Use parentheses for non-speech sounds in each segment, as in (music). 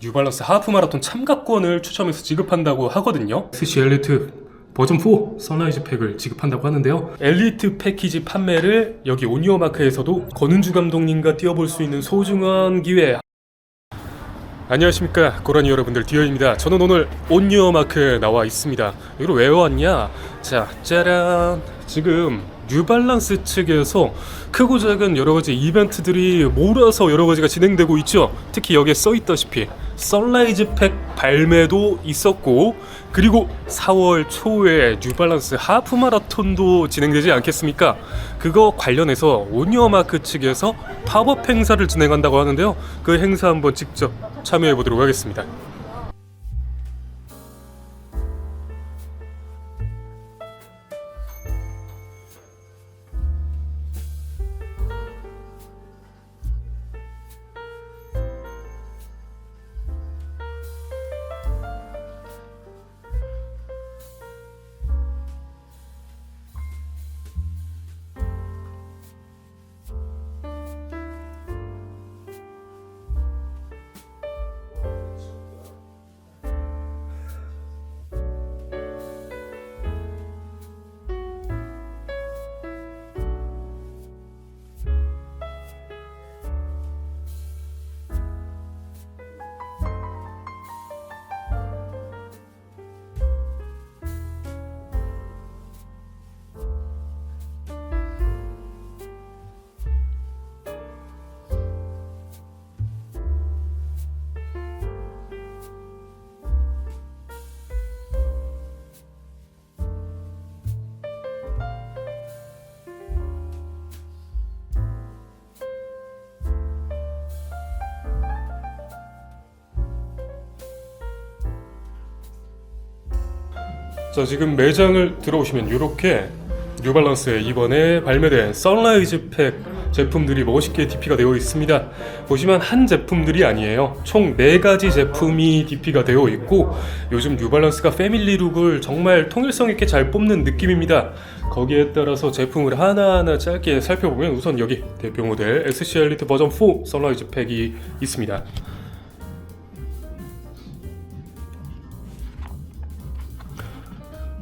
뉴발란스 하프 마라톤 참가권을 추첨해서 지급한다고 하거든요. 스시 엘리트 버전 4 선라이즈 팩을 지급한다고 하는데요. 엘리트 패키지 판매를 여기 오니어 마크에서도 권은주 감독님과 뛰어볼 수 있는 소중한 기회. 안녕하십니까 고라니 여러분들 디어입니다. 저는 오늘 온유어 마크에 나와 있습니다. 여기로 왜 왔냐? 자 짜란 지금 뉴발란스 측에서 크고 작은 여러 가지 이벤트들이 몰아서 여러 가지가 진행되고 있죠. 특히 여기에 써 있다시피 선라이즈 팩 발매도 있었고 그리고 4월 초에 뉴발란스 하프 마라톤도 진행되지 않겠습니까? 그거 관련해서 온유어 마크 측에서 팝업 행사를 진행한다고 하는데요. 그 행사 한번 직접 참여해 보도록 하겠습니다. 자 지금 매장을 들어오시면 이렇게 뉴발란스의 이번에 발매된 선라이즈 팩 제품들이 멋있게 DP가 되어 있습니다. 보시면 한 제품들이 아니에요. 총 4가지 제품이 DP가 되어 있고 요즘 뉴발란스가 패밀리 룩을 정말 통일성 있게 잘 뽑는 느낌입니다. 거기에 따라서 제품을 하나하나 짧게 살펴보면 우선 여기 대표 모델 SC 엘리트 버전 4 선라이즈 팩이 있습니다.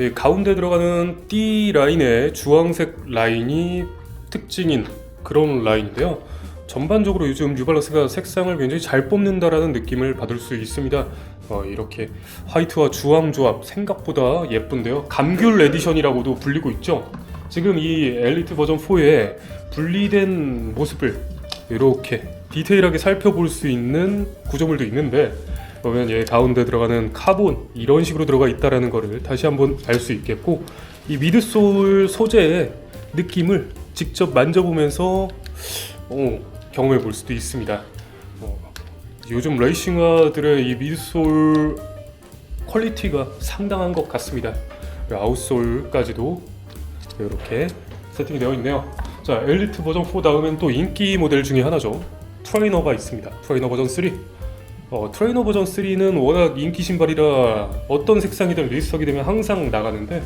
이 가운데 들어가는 띠 라인의 주황색 라인이 특징인 그런 라인인데요. 전반적으로 요즘 뉴발란스가 색상을 굉장히 잘 뽑는다라는 느낌을 받을 수 있습니다. 어, 이렇게 화이트와 주황 조합 생각보다 예쁜데요. 감귤 에디션이라고도 불리고 있죠. 지금 이 엘리트 버전 4의 분리된 모습을 이렇게 디테일하게 살펴볼 수 있는 구조물도 있는데 보면 얘 가운데 들어가는 카본 이런 식으로 들어가 있다라는 거를 다시 한번 알 수 있겠고 이 미드솔 소재의 느낌을 직접 만져보면서 어, 경험해 볼 수도 있습니다. 어, 요즘 레이싱화들의 이 미드솔 퀄리티가 상당한 것 같습니다. 아웃솔까지도 이렇게 세팅이 되어 있네요. 자, 엘리트 버전 4 다음엔 또 인기 모델 중에 하나죠. 트레이너가 있습니다. 트레이너 버전 3. 어, 트레이너 버전 3는 워낙 인기 신발이라 어떤 색상이든 리스트하게 되면 항상 나가는데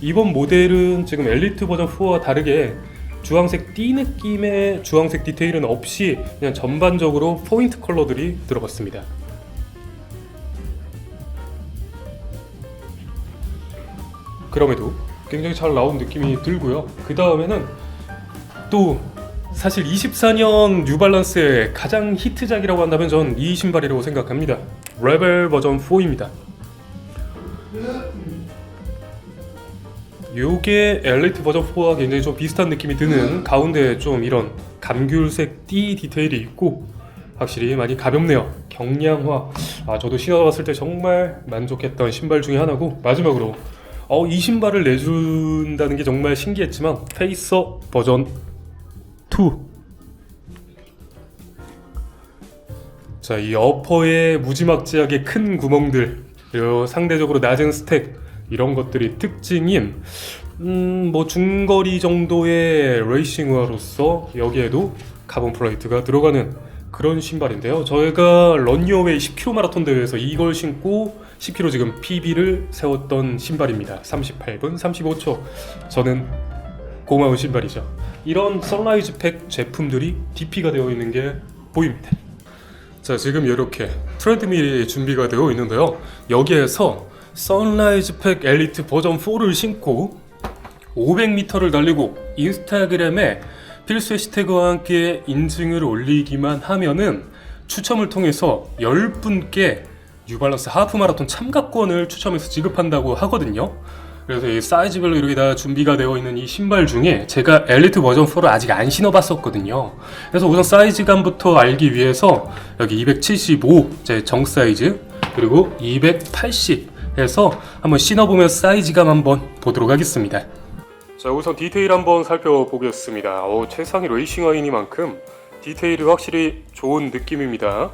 이번 모델은 지금 엘리트 버전 4와 다르게 주황색 띠 느낌의 주황색 디테일은 없이 그냥 전반적으로 포인트 컬러들이 들어갔습니다. 그럼에도 굉장히 잘 나온 느낌이 들고요. 그 다음에는 또 사실 24년 뉴발란스의 가장 히트작이라고 한다면 전 이 신발이라고 생각합니다. 레벨 버전 4입니다. 요게 엘리트 버전 4와 굉장히 좀 비슷한 느낌이 드는 가운데 좀 이런 감귤색 띠 디테일이 있고 확실히 많이 가볍네요. 경량화. 아 저도 신어봤을 때 정말 만족했던 신발 중에 하나고 마지막으로 어, 이 신발을 내준다는 게 정말 신기했지만 페이서 버전 2 자, 이 어퍼의 무지막지하게 큰 구멍들, 그리고 상대적으로 낮은 스택, 이런 것들이 특징인, 음, 뭐 중거리 정도의 레이싱화로서 여기에도 카본 플레이트가 들어가는 그런 신발인데요. 저희가 런유어웨이 10km 마라톤 대회에서 이걸 신고 10km 지금 PB를 세웠던 신발입니다. 38분 35초. 저는 고마운 신발이죠. 이런 선라이즈 팩 제품들이 DP가 되어 있는 게 보입니다. 자 지금 이렇게 트레드밀이 준비가 되어 있는데요 여기에서 선라이즈 팩 엘리트 버전 4를 신고 500m를 달리고 인스타그램에 필수 해시태그와 함께 인증을 올리기만 하면은 추첨을 통해서 10분께 뉴발란스 하프 마라톤 참가권을 추첨해서 지급한다고 하거든요. 그래서 이 사이즈별로 이렇게 다 준비가 되어 있는 이 신발 중에 제가 엘리트 버전 4를 아직 안 신어봤었거든요. 그래서 우선 사이즈감부터 알기 위해서 여기 275 제 정 사이즈 그리고 280 해서 한번 신어보면 사이즈감 한번 보도록 하겠습니다. 자 우선 디테일 한번 살펴보겠습니다. 오, 최상위 레이싱 아이니만큼 디테일이 확실히 좋은 느낌입니다.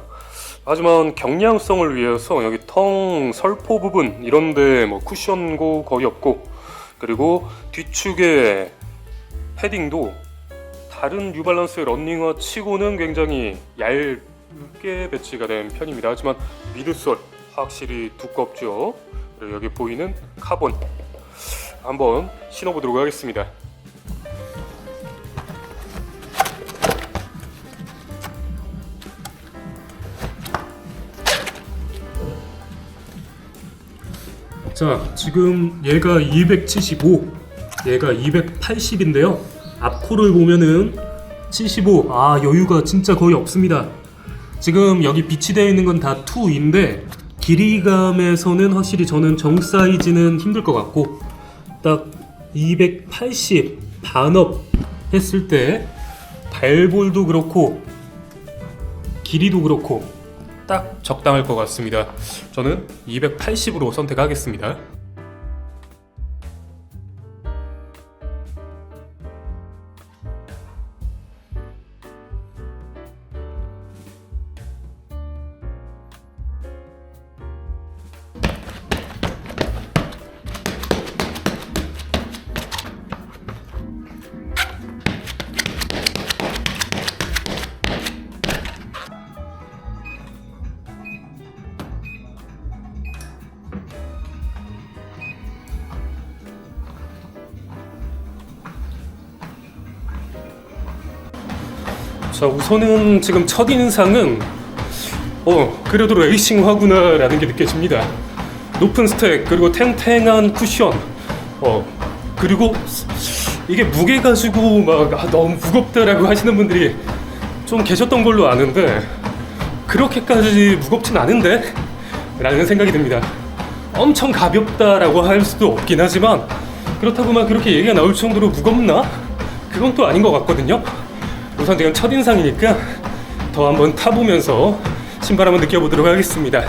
하지만 경량성을 위해서 여기 텅 설포 부분 이런데 뭐 쿠션고 거의 없고 그리고 뒤축에 패딩도 다른 뉴발란스 런닝화 치고는 굉장히 얇게 배치가 된 편입니다. 하지만 미드솔 확실히 두껍죠. 그리고 여기 보이는 카본 한번 신어보도록 하겠습니다. 자, 지금 얘가 275, 얘가 280인데요. 앞코를 보면은 75. 아, 여유가 진짜 거의 없습니다. 지금 여기 비치되어 있는 건 다 2인데 길이감에서는 확실히 저는 정 사이즈는 힘들 것 같고 딱 280 반업 했을 때 발볼도 그렇고 길이도 그렇고 딱 적당할 것 같습니다. 저는 280으로 선택하겠습니다. 자 우선은 지금 첫 인상은 어 그래도 레이싱화구나 라는 게 느껴집니다. 높은 스택 그리고 탱탱한 쿠션 어 그리고 이게 무게 가지고 막 아, 너무 무겁다라고 하시는 분들이 좀 계셨던 걸로 아는데 그렇게까지 무겁진 않은데 라는 생각이 듭니다. 엄청 가볍다라고 할 수도 없긴 하지만 그렇다고만 그렇게 얘기가 나올 정도로 무겁나? 그건 또 아닌 것 같거든요. 우선 지금 첫인상이니까 더 한번 타보면서 신발 한번 느껴보도록 하겠습니다.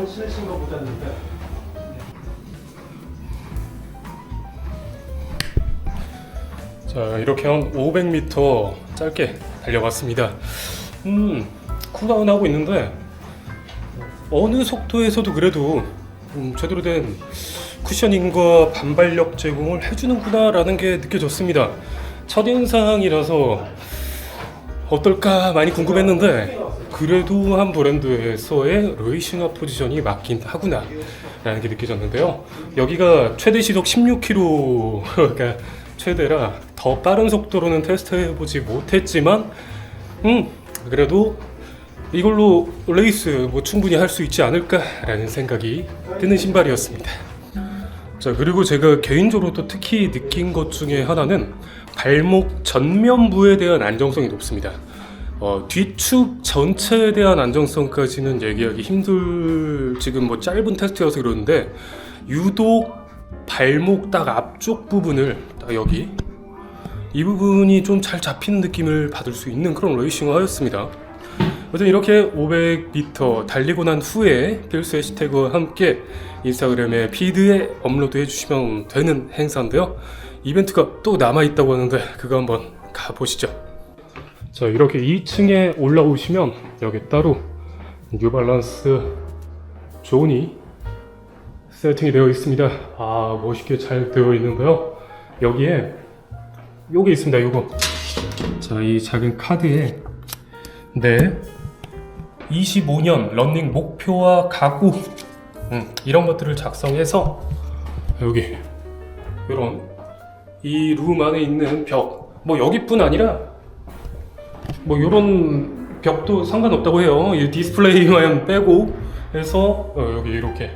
90톤 실으신 거 보셨는데 자 이렇게 한 500m 짧게 달려봤습니다. 음 쿨다운 하고 있는데 어느 속도에서도 그래도 음, 제대로 된 쿠셔닝과 반발력 제공을 해주는구나 라는 게 느껴졌습니다. 첫인상이라서 어떨까 많이 궁금했는데 그래도 한 브랜드에서의 레이싱화 포지션이 맞긴 하구나. 라는 게 느껴졌는데요. 여기가 최대 시속 16km가 (laughs) 최대라 더 빠른 속도로는 테스트해보지 못했지만 음 그래도 이걸로 레이스 뭐 충분히 할 수 있지 않을까라는 생각이 드는 신발이었습니다. 자 그리고 제가 개인적으로 또 특히 느낀 것 중에 하나는 발목 전면부에 대한 안정성이 높습니다. 어, 뒤축 전체에 대한 안정성까지는 얘기하기 힘들 지금 뭐 짧은 테스트여서 그러는데 유독 발목 딱 앞쪽 부분을 딱 여기 이 부분이 좀 잘 잡히는 느낌을 받을 수 있는 그런 레이싱화였습니다. 어쨌든 이렇게 500m 달리고 난 후에 필수 해시태그와 함께 인스타그램에 피드에 업로드 해주시면 되는 행사인데요. 이벤트가 또 남아 있다고 하는데 그거 한번 가 보시죠. 자 이렇게 2층에 올라오시면 여기 따로 뉴발란스 존이 세팅이 되어 있습니다. 아 멋있게 잘 되어 있는데요. 여기에 요게 있습니다. 요거 자 이 작은 카드에 네 25년 러닝 목표와 각오 음, 이런 것들을 작성해서 여기 이런 이 룸 안에 있는 벽 뭐 여기뿐 아니라 뭐 이런 벽도 상관없다고 해요. 이 디스플레이만 빼고 해서 어, 여기 이렇게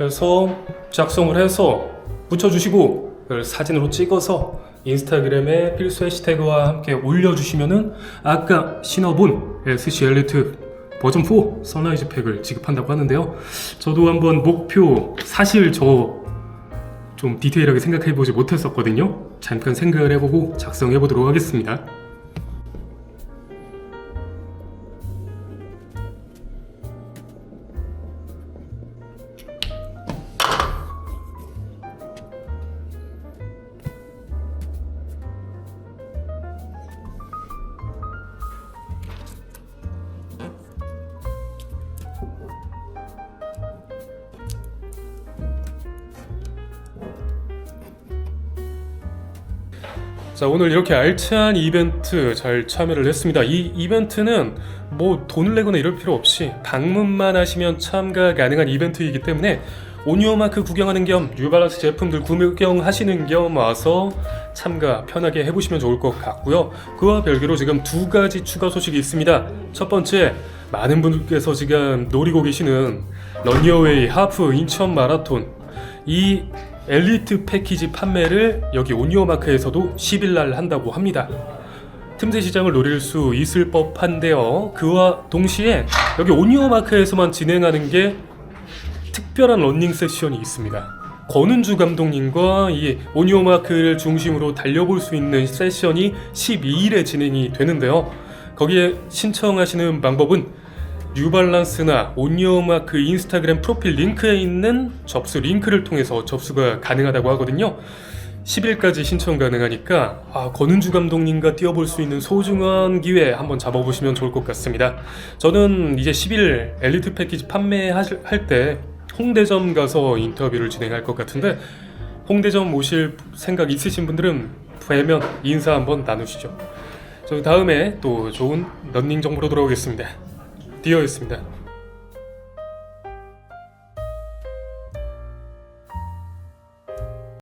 해서 작성을 해서 붙여주시고 사진으로 찍어서 인스타그램에 필수 해시태그와 함께 올려주시면은 아까 신어본 SC 엘리트 버전 4 선라이즈 팩을 지급한다고 하는데요. 저도 한번 목표 사실 저 좀 디테일하게 생각해보지 못했었거든요. 잠깐 생각을 해보고 작성해보도록 하겠습니다. 자 오늘 이렇게 알찬 이벤트 잘 참여를 했습니다. 이 이벤트는 뭐 돈을 내거나 이럴 필요 없이 방문만 하시면 참가 가능한 이벤트이기 때문에 오니오마크 구경하는 겸 뉴발란스 제품들 구경하시는 겸 와서 참가 편하게 해보시면 좋을 것 같고요. 그와 별개로 지금 두 가지 추가 소식이 있습니다. 첫 번째 많은 분들께서 지금 노리고 계시는 런니어웨이 하프 인천 마라톤 이 엘리트 패키지 판매를 여기 오니오마크에서도 10일 날 한다고 합니다. 틈새 시장을 노릴 수 있을 법한데요. 그와 동시에 여기 오니오마크에서만 진행하는 게 특별한 런닝 세션이 있습니다. 권은주 감독님과 이 오니오마크를 중심으로 달려볼 수 있는 세션이 12일에 진행이 되는데요. 거기에 신청하시는 방법은 뉴발란스나 온니어마크 인스타그램 프로필 링크에 있는 접수 링크를 통해서 접수가 가능하다고 하거든요. 10일까지 신청 가능하니까 아, 권은주 감독님과 뛰어볼 수 있는 소중한 기회 한번 잡아보시면 좋을 것 같습니다. 저는 이제 10일 엘리트 패키지 판매할 때 홍대점 가서 인터뷰를 진행할 것 같은데 홍대점 오실 생각 있으신 분들은 뵈면 인사 한번 나누시죠. 저 다음에 또 좋은 런닝 정보로 돌아오겠습니다. 디어였습니다.